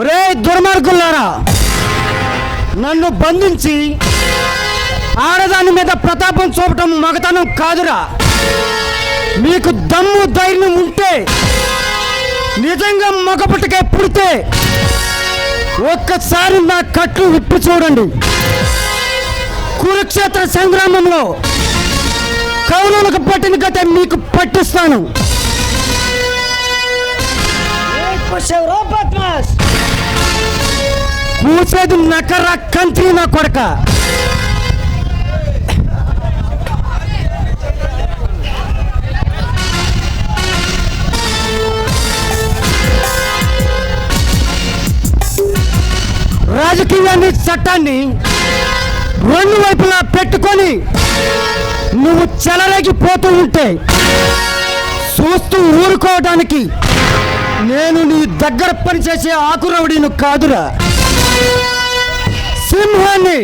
ఒరే దుర్మార్గులారా నన్ను బంధించి ఆడదాని మీద ప్రతాపం చూపటం మగతనం కాదురా. మీకు దమ్ము ధైర్యం ఉంటే నిజంగా మగపటికే పుడితే ఒక్కసారి నా కట్లు విప్పి చూడండి. కురుక్షేత్ర సంగ్రామంలో కౌలులకు పట్టిన కథ మీకు పట్టిస్తాను. కూసేది నకర కంత్రి నా కొడక? రాజకీయాన్ని చట్టాన్ని రెండు వైపులా పెట్టుకొని నువ్వు చెలరేగిపోతూ ఉంటే చూస్తూ ఊరుకోవడానికి నేను నీ దగ్గర పనిచేసే ఆకురవుడిను కాదురా. సింహాన్ని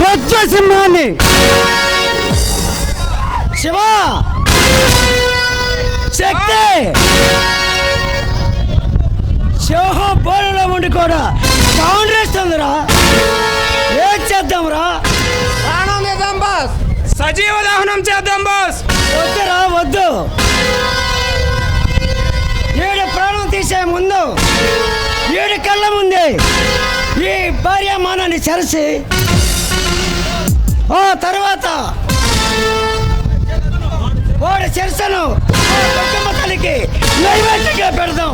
రొజ్జ సింహాన్ని. శివా! శక్తి! సింహం బోలలో ఉండి కూడా కాంగ్రెస్తుందిరా ఏం చేద్దాంరా? ప్రాణం చేద్దాం బాస్. సజీవ దహనం చేద్దాం బాస్. వద్దురా వద్దు. తీసే ముందు ఏడు కళ్ళ ముందే ఈ భార్యమానాన్ని చెరసి ఆ తర్వాత వాడి దుర్గమ్మ తల్లికి నైవేద్యంగా పెడదాం.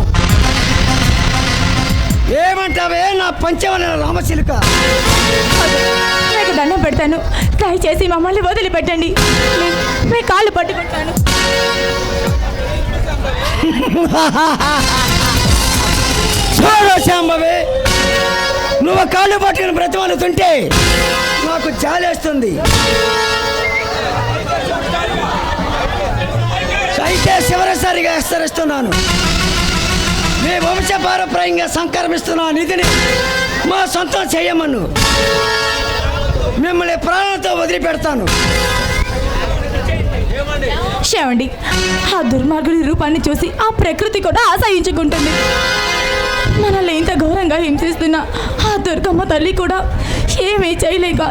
ఏమంటావే నా పంచవన రామచిలుక? మీకు దండం పెడతాను. దయచేసి మమ్మల్ని వదిలిపెట్టండి. మీ- మీ కాళ్ళు పట్టుకుంటాను. నువ్వు కాళ్ళు పట్టుకుని బ్రతిమలుతుంటే నాకు జాలేస్తుంది. అయితే చివరిసారిగా హెచ్చరిస్తున్నాను. మీ వంశపారపర్యంగా సంక్రమిస్తున్న నిధిని మా సొంతం చేయమను. మిమ్మల్ని ప్రాణంతో వదిలిపెడతాను. క్షమండి. ఆ దుర్మార్గుడి రూపాన్ని చూసి ఆ ప్రకృతి కూడా ఆశయించుకుంటుంది. మనల్ని ఇంత ఘోరంగా హింసిస్తున్న ఆ దుర్గమ్మ తల్లి కూడా ఏమీ చేయలేక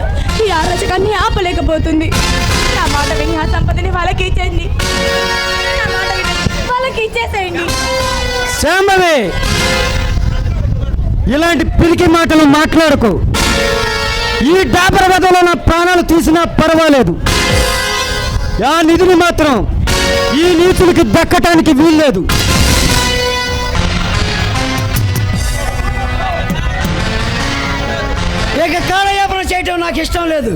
ఈ అరాచకాన్ని ఆపలేకపోతుంది. నా మాట విని ఆ సంపదని వాళ్ళకి ఇచ్చేయండి. నా మాట విని వాళ్ళకి ఇచ్చేసేయండి. శాంబవి ఇలాంటి పిరికి మాటలు మాట్లాడకు. ఈ డాబర వెదలో నా ప్రాణాలు తీసినా పర్వాలేదు. ఆ నిధిని మాత్రం ఈ నీతులకి దక్కటానికి వీల్లేదు. ఇక కాలయాపన చేయటం నాకు ఇష్టం లేదు.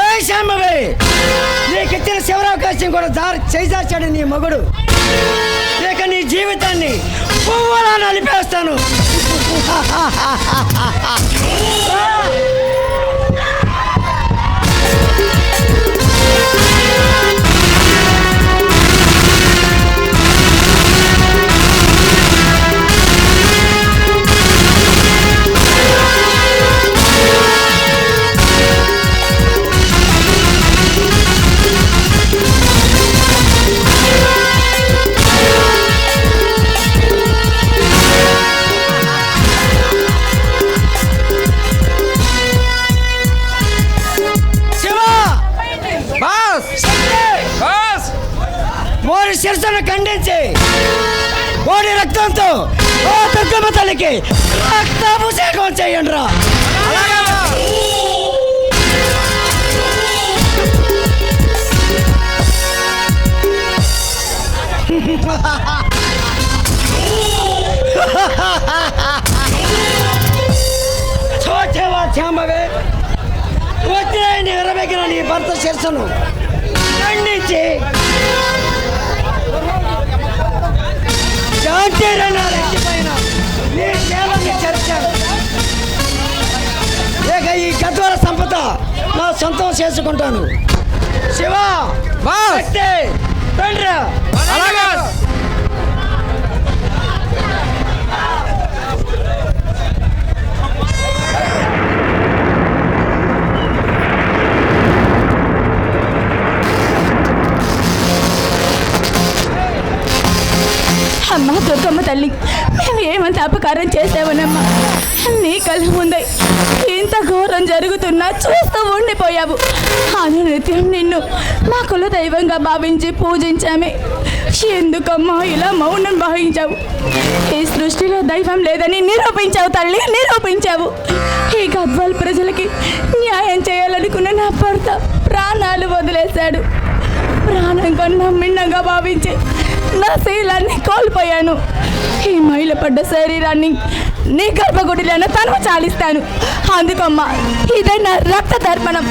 ఏ శాంబవి నీకు ఇచ్చిన శివరావకాశం కూడా దారి చేశాడు నీ మగుడు. ఇక నీ జీవితాన్ని పువ్వులా నలిపేస్తాను. శిరసను ఖండించి రక్తంతో ఓ దుర్గమ్మ తల్లికి రక్తాభిషేకం చేయండి రా చూచేవా చాంబవే? వచ్చిన ఎరబెక్కిన నీ భర్త శిరసను ఖండించి శాంతి పైన. నీ సేవని చర్చాను ఇక ఈ గద్వాల సంపద నా సొంతం చేసుకుంటాను. శివ అలాగే అమ్మ దుర్గమ్మ తల్లి మేము ఏమంత అపకారం చేసామనమ్మా నీ కళ్ళ ముందే ఇంత ఘోరం జరుగుతున్నా చూస్తూ ఉండిపోయావు. అనునిత్యం నిన్ను మా కుల దైవంగా భావించి పూజించామే. ఎందుకమ్మా ఇలా మౌనం భావించావు ఈ సృష్టిలో దైవం లేదని నిరూపించావు తల్లి నిరూపించావు. ఈ గద్వాల్ ప్రజలకి న్యాయం చేయాలనుకున్న నా భర్త ప్రాణాలు వదిలేశాడు. ప్రాణం కన్నా మిన్నంగా భావించి నా శీలాన్ని కోల్పోయాను. ఈ మహిళ పడ్డ శరీరాన్ని నీ గర్భగుడిలోనే తను చాలిస్తాను. అందుకమ్మా ఇదే నా రక్త తర్పణం